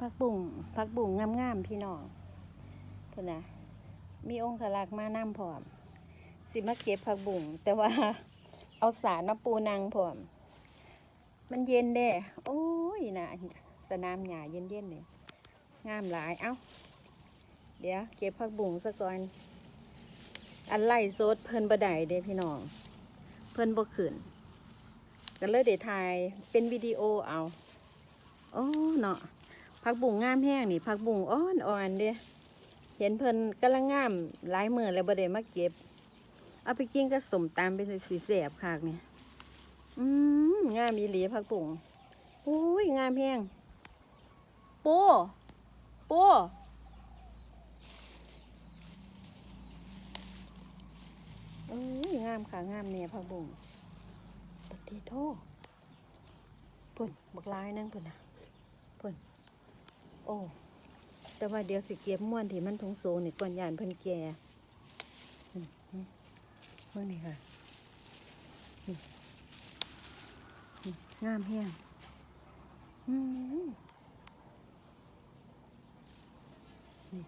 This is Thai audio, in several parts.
ผักบุ้งผักบุ้งงามๆพี่น้องพุ่นนะมีองค์ขลักมานํพร้อม สิมาเก็บผักบุ้งแต่ว่าเอาสารมาปูนังพร้อม มันเย็นเด้โอ้ยนะสนามหญ้าเย็นๆเนี่ยงามหลายเอ้า เดี๋ยวเก็บผักบุ้งซะก่อน อันไล่โซดเพิ่นบไดเด้พี่น้อง เพิ่นบ่ขึ้นก็เลยเดี๋ยวถ่ายเป็นวิดีโอเอา โอ้เนาะ ผักบุ้งงามแห้งนี่ผักบุ้งอ่อนอ่อนๆเด้เห็นเพิ่นกำลังงามหลายมือแล้วบ่ได้มาเก็บ เอาไปกินกับสมตำเป็นสีแสบคักเนี่ยอืมงามอีหลีผักบุ้งอุ้ยงามแห้งโป้โป้อุ้ยงามค่ะงามเนี่ยผักบุ้งปฏิโทพุ่นบักลายนั่งพุ่นนะ โอ้ แต่ว่าเดี๋ยวสิเก็บม้วนที่มันทงโซนี่ก่อนยานเพิ่นแก่เมื่อนี่ค่ะนี่นี่งามแห้งอืมนี่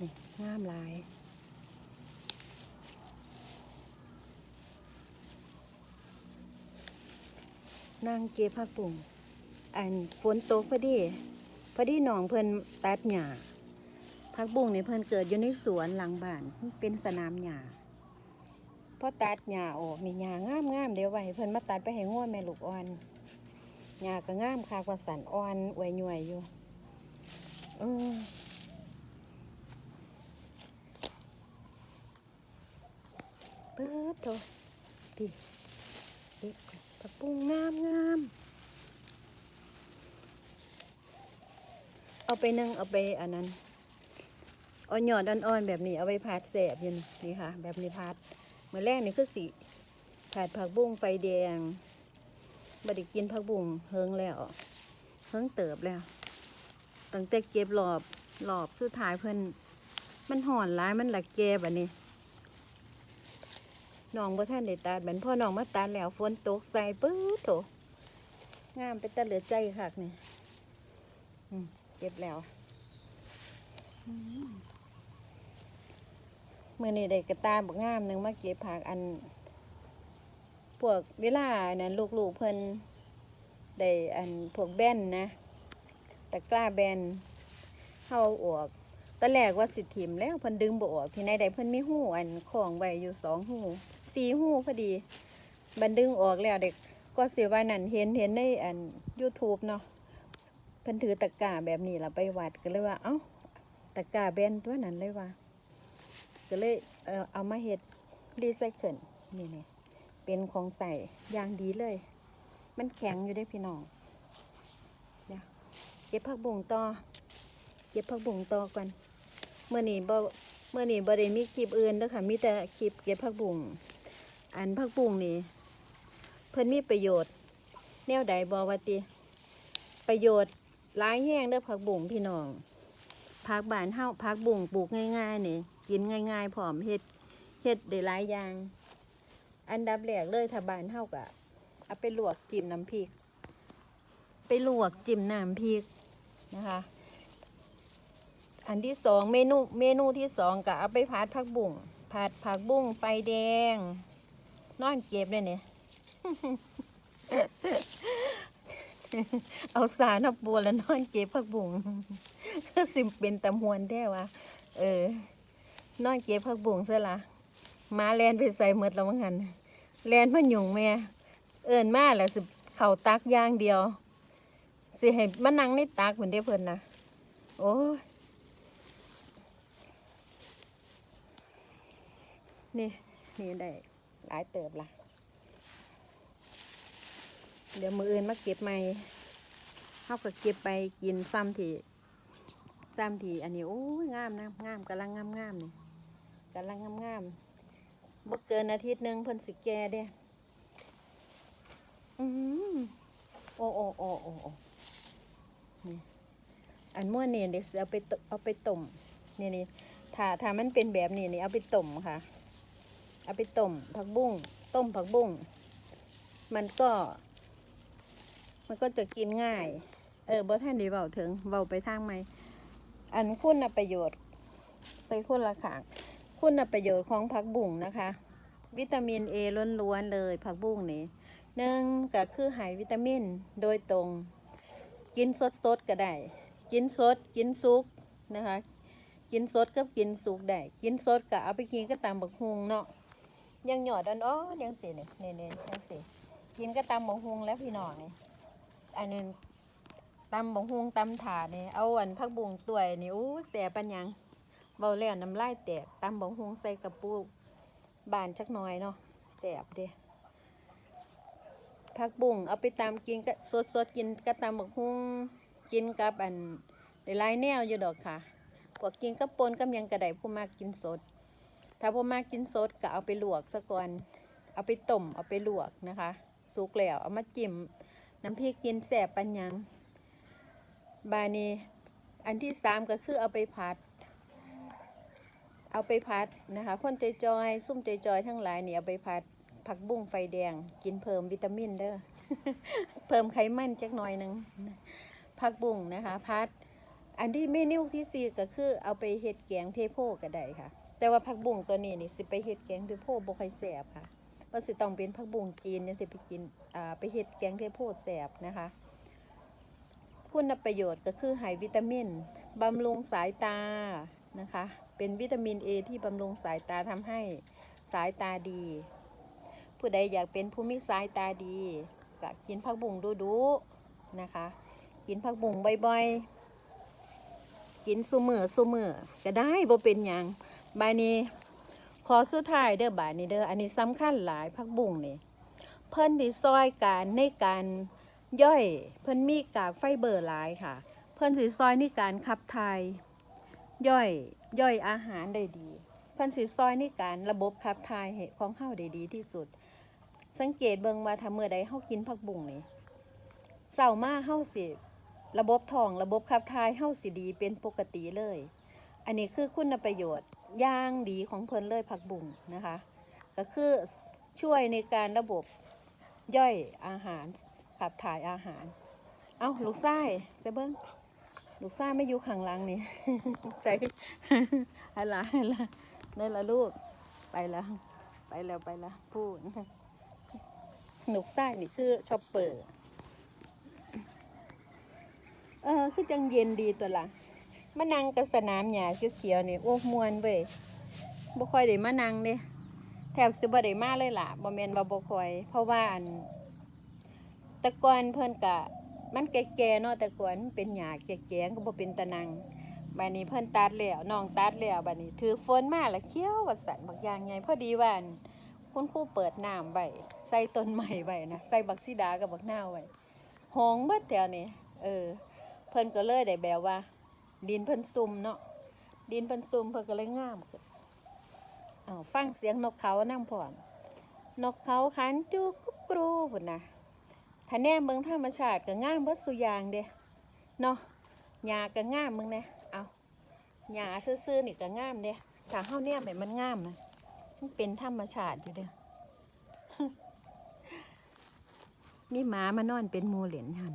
นี่งามหลาย นางเก็บผักบุ้งอันฝนตกพอดีพอดีหนองเพิ่นตัดหญ้าผักบุ้งนี่เพิ่นเกิดอยู่ในสวนหลังบ้านเป็นสนามหญ้าพอตัดหญ้าออกนี่หญ้างามงามเดี๋ยวไว้เพิ่นมาตัดไปให้ง่วแม่ลูกอ่อนหญ้าก็งามคากว่าสันอ่อนอวยหน่วยอยู่เออเปิดโตพี่ ผักบุ้งงามงามเอาไปนึ่งเอาไปอันนั้นเอาหยอดอ่อนๆแบบนี้เอาไปผัดแสบยินนี่ค่ะ แบบนี้ผัดเมื่อแรกนี่คือสีผัดผักบุ้งไฟแดงบไดิกินผักบุ้งเฮิงแล้วเฮิงเติบแล้วตั้งแต่เก็บหลอบหลอบสุดท้ายเพิ่นมันห่อนร้ายมันหลักแกแบบนี้ น้องบ่ท่านได้ตัดเหมือนพ่อน้องมาตัดแล้วฝนตกใส่ปื๊ดโถงามเป็นตะเหลือใจคักนี่เก็บแล้วอืมมื่อนี้ได้กระตาบักงามหนึ่งมาเก็บผักอัน พวกเวลานั้นลูกๆเพิ่นได้อันพวกแบนนะตะกร้าแบนเข้าออกตอนแรกว่าสิถิมแล้วเพิ่นดึงบ่ออกที่ไหนได้เพิ่นมีหูอันของไว้อยู่สองหู สี่หูพอดี บันดึงออกแล้วเด็กก็เสียว่านั่นเห็นเห็นในอัน YouTube เนาะเพิ่นถือตะกร้าแบบนี้ล่ะไปวัดก็เลยว่า เอ้าตะกร้าแบนตัวนั้นเลยว่า ก็เลยเออเอามาเฮ็ดรีไซเคิลนี่นี่เป็นของใส่อย่างดีเลย มันแข็งอยู่ได้พี่น้องเดี๋ยวเก็บผักบุ้งต่อเก็บผักบุ้งต่อก่อนเมื่อนี้บ่เมื่อนี้บ่ได้มีคลิปอื่นเด้อค่ะมีแต่คลิปเก็บผักบุ้ง อันผักบุ้งนี่เพิ่นมีประโยชน์ แนวใดบ่ว่าติ ประโยชน์หลายแห้งเด้อผักบุ้งพี่น้องผักบ้านเฮาผักบุ้งปลูกง่ายๆนี่กินง่ายๆพร้อมเฮ็ดเฮ็ดได้หลายอย่าง อันดับแรกเลยถ้าบ้านเฮาก็เอาไปลวกจิ้มน้ำพริก ไปลวกจิ้มน้ำพริกนะคะ อันที่สองเมนูเมนูที่สองก็เอาไปผัดผักบุ้งผัดผักบุ้งไฟแดง นอนเก็บเลยเนี่ย เอาสารนับบัวแล้วนอนเก็บผักบุ้งสิเป็นตะมวนแท้วะเออ นอนเก็บผักบุ้งซะละมาแลนไปใส่หมดแล้วมั้งหันแลนมาหยุ่งแม่ เอินมาแล้วสิเข่าตักย่างเดียว สิให้มานั่งในตักเหมือนเด้เพิ่นนะโอ้ยนี่ นี่ได้ หลายเติบละเดี๋ยวมืออื่นมาเก็บใหม่เขาก็เก็บไปกินซ้ำที่ซ้ำที่อันนี้โอ้ยงามนะงามกำลังงามงามนี่กำลังงามงามบ่เกินอาทิตย์หนึ่งเพิ่นสิแก่เด้อืมโอ้โอ้โอ้โอ้โอ้นี่อันม้วนนี่เดี๋ยวสิเอาไปตเอาไปต้มนี่นี่ถ้าถ้ามันเป็นแบบนี้นี่เอาไปต้มค่ะ เอาไปต้มผักบุ้งต้มผักบุ้งมันก็ มันก็จะกินง่าย เออบ่ท่านไดีเบาถึงเบาไปทางไหมอันคุณประโยชน์ ไปคนละขางคุณประโยชน์ของผักบุ้งนะคะ วิตามินเอล้วนๆเลยผักบุ้งนี่หนึ่งก็คือหายวิตามินโดยตรง กินสดๆก็ได้ กินสดกินซุกนะคะ กินสดกับกินสุกได้ กินสดก็เอาไปกินก็ตามบักฮุงเนาะ ยังหยอดอ่อนๆยังสิเนี่ยเนี่ยเนี่ยยังสิกินก็ตามบักฮุงแล้วพี่น้องนี่อันนึงตำบักฮุงตำถาดนี่ยเอาอันผักบุ้งตัวยนี่อู้แสบปัญญังเบาแล้วน้ำลายแตกตำบักฮุงใส่กระปุกบานจักหน่อยเนาะแสบเด้ผักบุ้งเอาไปตำกินก็สดๆกินก็ตำบักฮุงกินกับอันหลายแนวอยู่ดอกค่ะพวกกินกับปนกับยังกระไดผู้มากกินสด ถ้าผู้มากกินสดก็เอาไปลวกซะก่อน เอาไปต้มเอาไปลวกนะคะสุกแล้วเอามาจิ้มน้ำพริกกินแสบปัญญัง บานี้อันที่สามก็คือเอาไปผัด เอาไปผัดนะคะคนใจจอยซุ่มใจจอยทั้งหลายเนี่ยเอาไปผัดผักบุ้งไฟแดง กินเพิ่มวิตามินเด้อเพิ่มไขมันจักหน่อยหนึ่งผักบุ้งนะคะผัด อันที่เมนูที่สี่ก็คือเอาไปเฮ็ดแกงเทโพก็ได้ค่ะ แต่ว่าผักบุ้งตัวนี้นี่สิไปเฮ็ดแกงเทโพบ่ค่อยแซ่บค่ะว่าสิต้องเป็นผักบุ้งจีนเนี่ยสิไปกินอ่าไปเฮ็ดแกงเทโพแซ่บนะคะคุณประโยชน์ก็คือให้วิตามินบำรุงสายตานะคะ เป็นวิตามิน A ที่บำรุงสายตาทำให้สายตาดี ผู้ใดอยากเป็นผู้มีสายตาดีก็กินผักบุ้งดูๆนะคะ กินผักบุ้งบ่อยๆ กินซุมือซุมือก็ได้บ่เป็นหยัง บายนี้ขอสุดท้ายเด้อบายนี้เด้ออันนี้สำคัญหลายผักบุ้งนี่เพิ่นที่ซอยการในการย่อยเพิ่นมีกากไฟเบอร์หลายค่ะ เพิ่นสิซอยในการขับถ่ายย่อยย่อยอาหารได้ดี เพิ่นสิซอยในการระบบขับถ่ายของเฮาได้ดีที่สุด สังเกตเบิ่งว่าถ้าเมื่อใดเฮากินผักบุ้งนี่เช้ามาเฮาสิระบบท้องระบบขับถ่ายเฮาสิดีเป็นปกติเลย อันนี้คือคุณประโยชน์ ย่างดีของเพิ่นเลยผักบุ้งนะคะ ก็คือช่วยในการระบบย่อยอาหารขับถ่ายอาหาร เอาลูกไส้เซเบิ้งลูกไส้ไม่อยู่ข้างหลังนี่ใจอะไรอะไรนี่ละลูกไปแล้ว ไปแล้วไปแล้วพูดลูกไส้นี่คือชอปเปอร์เออคือจังเย็นดีตัวละ มานั่งกับสนามหญ้าเขียวๆนี่โอ้มวนเว้ยบ่ค่อยได้มานั่งเด้แทบสิบ่ได้มาเลยล่ะบ่แม่นว่าบ่ค่อย เพราะว่าอันแตะกอนเพิ่นกะ มันแก่ๆเนาะแต่ก่อนเป็นหญ้าแก่ๆก็บ่เป็นตะนังบัดนี้เพิ่นตัดแล้วน้องตัดแล้วบัดนี้ถือฝนมาแล้วเขียวว่าสั่นบักอย่างใหญ่พอดีว่าอันคุณครูเปิดน้ำไว้ใส่ต้นไม้ไว้นะใส่บักซีดากับบักนาวไว้หงเบิดแถวนี้เออ เพิ่นก็เลยได้แบบว่า ดินเพิ่นซุ่มเนาะดินเพิ่นซุ่มเพิ่นก็เลยงามเอ้าวฟังเสียงนกเขานำพร้อมนกเขาขันจุกกุ๊กกรูพุ่นนะถ้าแน่เบิ่งธรรมชาติก็งามเบิดสุยางเด้เนาะหญ้าก็งามมึงแน่เอาหญ้าซื่อๆนี่ก็งามเด้ถ้าเฮาแนมให้มันงามนะมันเป็นธรรมชาติอยู่เด้อมีหมามานอนเป็นหมูเหรียญหัน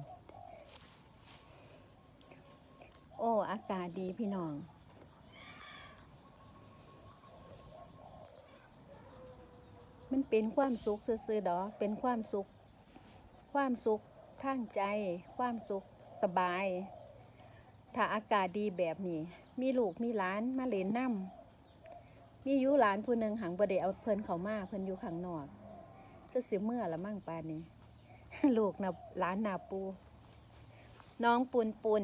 โอ้อากาศดีพี่น้องมันเป็นความสุขซื่อๆดอกเป็นความสุข ความสุขทางใจ ความสุขสบาย ถ้าอากาศดีแบบนี้ มีลูกมีหลานมาเล่นน้ำมียูหลานผู้หนึ่งหังประเดี๋ยวเพิ่นเขามาเพิ่นอยู่ข้างนอกก็สิเมื่อละมั่งปานนี้ ลูกนะหลานนาปู น้องปุนปุน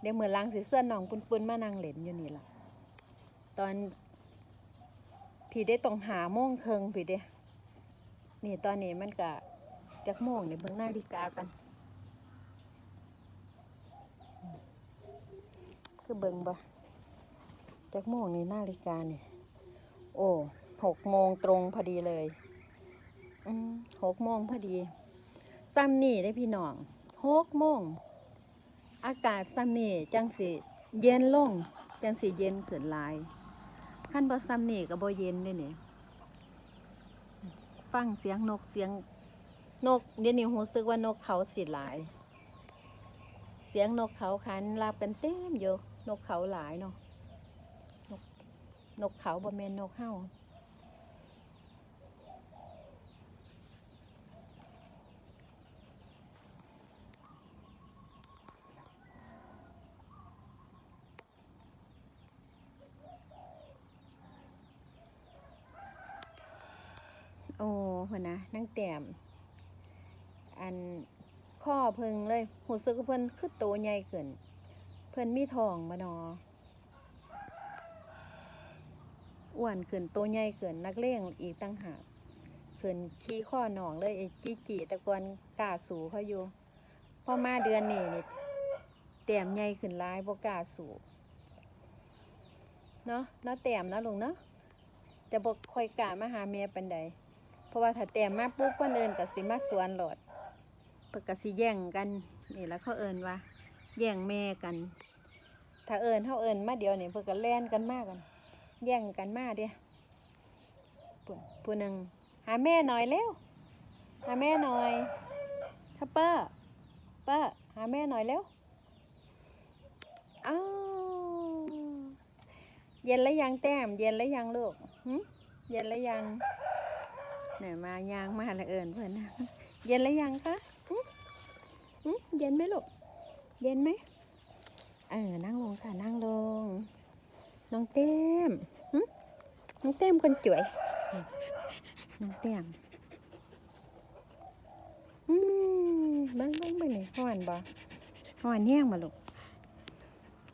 เดี๋ยวเหมือนลังสีเสื้อน้องปุนปุนมานั่งเล่นอยู่นี่ล่ะ ตอนพี่ได้ต้องหาโมงเคิงพี่เด้นี่ตอนนี้มันก็จักโมงเนี่ยเบิ่งหน้าฬิกากัน คือเบิ่งบ่จักโมงในนาฬิกาเนี่ยโอ้หกโมงตรงพอดีเลย อืมหกโมงพอดีซ้ำนี่ได้พี่น้องหกโมง อากาศซ้ำนี่จังสิเย็นลง จังสิเย็นขึ้นหลายขั้นบ่ซ้ำนี่ก็บ่เย็นเด้นี่ฟังเสียงนกเสียงนกเดี๋ยวนี้รู้สึกว่านกเขาสิหลาย เสียงนกเขาคันลาบกันเต็มอยู่นกเขาหลายเนาะนกนกเขาบ่แม่นนกเฮา โอ้พุ่นนะนั่งแต้มอันข้อเพิงเลยหูสึกเพิ่นคือโตใหญ่ขึ้นเพิ่นมีทองมาเนออ้วนขึ้นโตใหญ่ขึ้นนักเลงอีกตั้งหากขึ้นขี้ข้อหนองเลยไอ้จีจีตะกอนกาสูเขาอยู่พอมาเดือนนี้นี่แต้มใหญ่ขึ้นหลายบ่กาสูเนาะเนาะแต้มเนาะลุงเนาะจะบ่ค่อยกามาหาแม่ปานใด เพราะว่าถ้าแต้มมาปุ๊บคนอื่นก็สิมาสวนโลดเพิ่นก็สิแย่งกันนี่แหล้วเขาเอิ้นว่า แย่งแม่กัน ถ้าเอิญเท่าเอิญมาเดียวนี่เพื่อก็แล่นกันมากกัน แย่งกันมาเดียผู้ผู้หนึ่งหาแม่หน่อยเร็วหาแม่หน่อยชัปเปอร์เปอร์หาแม่หน่อยเร็วอ้าวเย็นแล้วยังแต้ม เย็นแล้วยังลูกหึเย็นแล้วยัง เนี่ยมายางมาและเอิญเพื่อนนะเย็นแล้วยังคะเย็นไหมลูก เย็นไหมเออนั่งลงค่ะนั่งลง น้องเต้มน้องเต้มคนจ่วย น้องเต้มอืมบิ้งบิ้งไปไหนห่อนบ่ห่อนแห้งมาลูก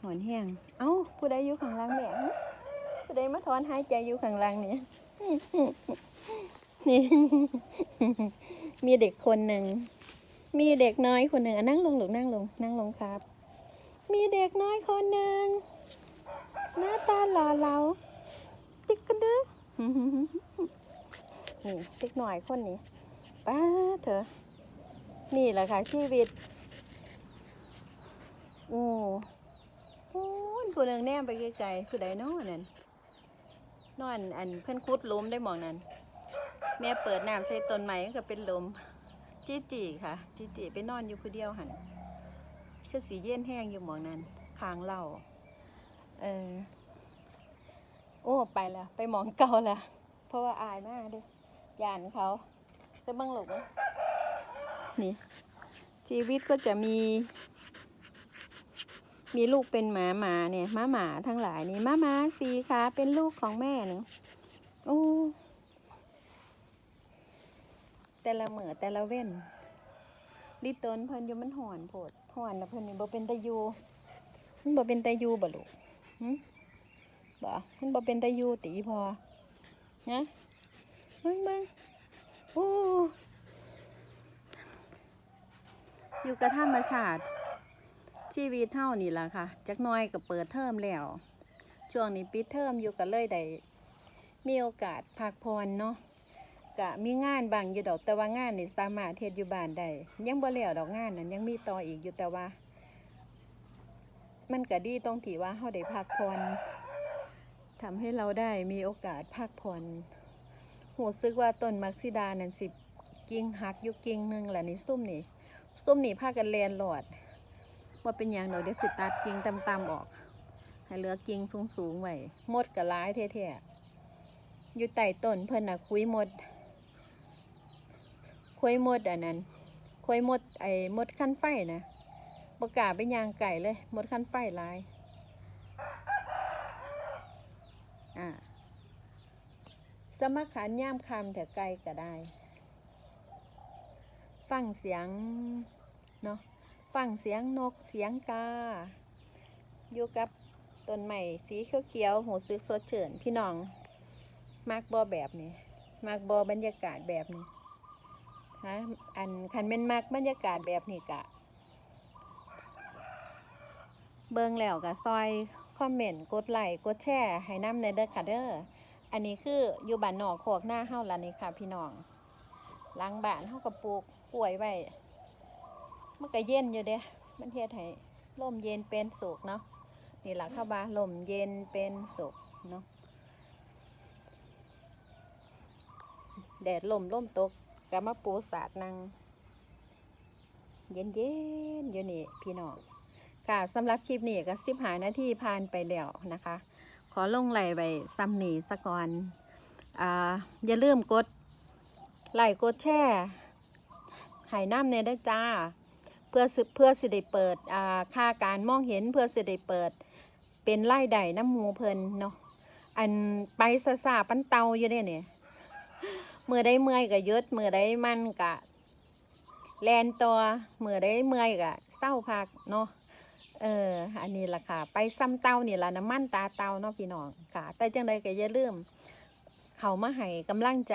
ห่อนแห้งเอ้าผู้ใดอยู่ข้างล่างแม่หึผู้ใดมาถอนหายใจอยู่ข้างล่างเนี่ย นี่ มีเด็กคนหนึ่ง มีเด็กน้อยคนหนึ่งนั่งลงหลูกนั่งลง นั่งลงครับ มีเด็กน้อยคนหนึ่ง หน้าตาหล่อเหลาติ๊กกันเด้อนี่เด็กหน่อยคนนี้ป้าเถอะนี่แหละค่ะชีวิตโอ้พูนผู้หนึ่งแนมไปไกลๆผู้ใดเน้อนั่นนอนอันเพื่อนคุดล้มได้มองนั้น แม่เปิดน้ำใส่ต้นไม้ก็เป็นลมจีจีค่ะจีจีไปนอนอยู่ผู้เดียวหันคือสีเย็นแห้งอยู่หมองนั้นคางเหล่าเออโอ้ไปแล้วไปหมองเก่าแล้วเพราะว่าอายมากเดิยานเขาไปเบังหลกนี่ ชีวิตก็จะมี มีลูกเป็นหมาหมาเนี่ยหมาหมาทั้งหลายนี่หมาหมาสีขาเป็นลูกของแม่หนึ่งโอ้ แต่ละเหมือแต่ละเว้นลิตนเพิ่นอยู่มันห่อนโพดหอนนะเพิ่นนี่บ่เป็นตะยูมันบ่เป็นตะยูบ่ลูกหึบ่มันบ่เป็นตะยูติพอนะเบิ่งเบิ่งโอ้อยู่กับธรรมชาติ ชีวิตเฮานี่ล่ะค่ะ จักน้อยก็เปิดเทอมแล้ว ช่วงนี้ปิดเทอมอยู่กันเลยได้มีโอกาสพักผ่อนเนาะ ก็มีงานบางอยู่ดอกแต่ว่างานนี่สามารถเฮ็ดอยู่บ้านได้ยังบ่แล้วดอกงานนั้นยังมีต่ออีกอยู่แต่ว่า มันก็ดีตรงที่ว่าเฮาได้พักผ่อนทำให้เราได้มีโอกาสพักผ่อนหูซึกว่าต้นมักซิดานั่นสิกิ่งหักอยู่กิ่งหนึงแหละนี่ซุ่มนี่ซุ่มนี่พากันแลนหลอดว่าเป็นหยังดอกเดี๋ยวสิตัดกิ่งต่ำๆออกให้เหลือกิ่งสูงๆไว้หมดก็หลายแท้ๆอยู่ใต้ต้นเพิ่นน่ะคุยหมด คุยหมดอันนั้นคุยหมดไอ้หมดขั้นไฟนะบกล้าไปยางไก่เลยหมดขั้นไฟลายอ่าสมัครขานย่ามคำแต่ไกลก็ได้ ฟังเสียงเนาะฟังเสียงนกเสียงกา อยู่กับต้นไม้สีเขียวๆหูซึกสดชื่นพี่น้องมากบอแบบนี้มากบอบรรยากาศแบบนี้ ฮะอันคันเป็นมักบรรยากาศแบบนี้กะ เบิ่งแล้วก็ซอยคอมเมนต์กดไลค์กดแชร์ให้นำในเด้อค่ะเด้ออันนี้คืออยู่บ้านนอกโคกหน้าเฮาละนี่ค่ะ พี่น้องหลังบ้านเฮาก็ปลูกป่วยไว้มันก็เย็นอยู่เด้มันเฮ็ดให้ลมเย็นเป็นสุขเนาะนี่หละเข้าบาลมเย็นเป็นสุขเนาะแดดลมลมตก ก็มาปูสาดนั่งเย็นเย็นอยู่นี่พี่น้องค่ะสำหรับคลิปนี้ก็สิบหานาทีผ่านไปแล้วนะคะ ขอลงไหลไปซ้ำหนีสะก่อนอ่าอย่าลืมกดไลค์กดแชร์ให้น้ำเนี่ยได้จ้า เพื่อเพื่อสิได้เปิดอ่าค่าการมองเห็นเพื่อสิได้เปิด เป็นไล่ใดน้ำหมูเพลินเนาะอันไปซาซาปันเตาอยู่เด้เนี่ย มือได้เมื่อยกะยศมือได้มันกะแลนตัวมือได้เมื่อยกะเศร้าพักเนาะเอออันนี้ล่ะค่ะ ไปซ้ำเตานี่ละน้ำมันตาเตาเนาะพี่น้องค่ะ แต่จังใดก็อย่าลืมเขามาให้กำลังใจ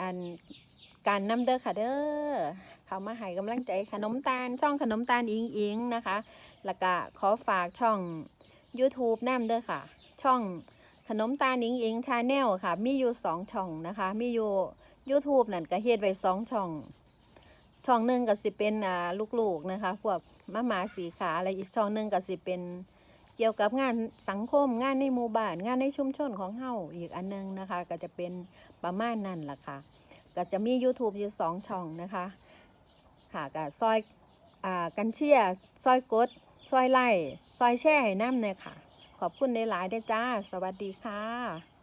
อันการนำเด้อค่ะเด้อเขามาให้กำลังใจขนมตาล ช่องขนมตาลอิงอิงนะคะ แล้วก็ขอฝากช่อง YouTube น้ำเด้อค่ะ ช่อง ขนมตาลอิงอิงชาแนลค่ะ มีอยู่สองช่องนะคะ มีอยู่ YouTube นั่นก็เฮ็ดไว้สองช่อง ช่องหนึ่งก็สิเป็นอ่าลูกๆนะคะ พวกมาหมาสีขาอะไรอีกช่องหนึ่งก็สิเป็นเกี่ยวกับงานสังคมงานในหมู่บ้านงานในชุมชนของเฮาอีกอันหนึงนะคะ ก็จะเป็นประมาณนั้นล่ะค่ะ ก็จะมี YouTube อยู่สองช่องนะคะ ค่ะก็ซอยอ่ากันเชียซอยกดซอยไล่ซอยแช่ให้น้ำเนี่ยค่ะ ขอบคุณในหลายได้จ้า สวัสดีค่ะ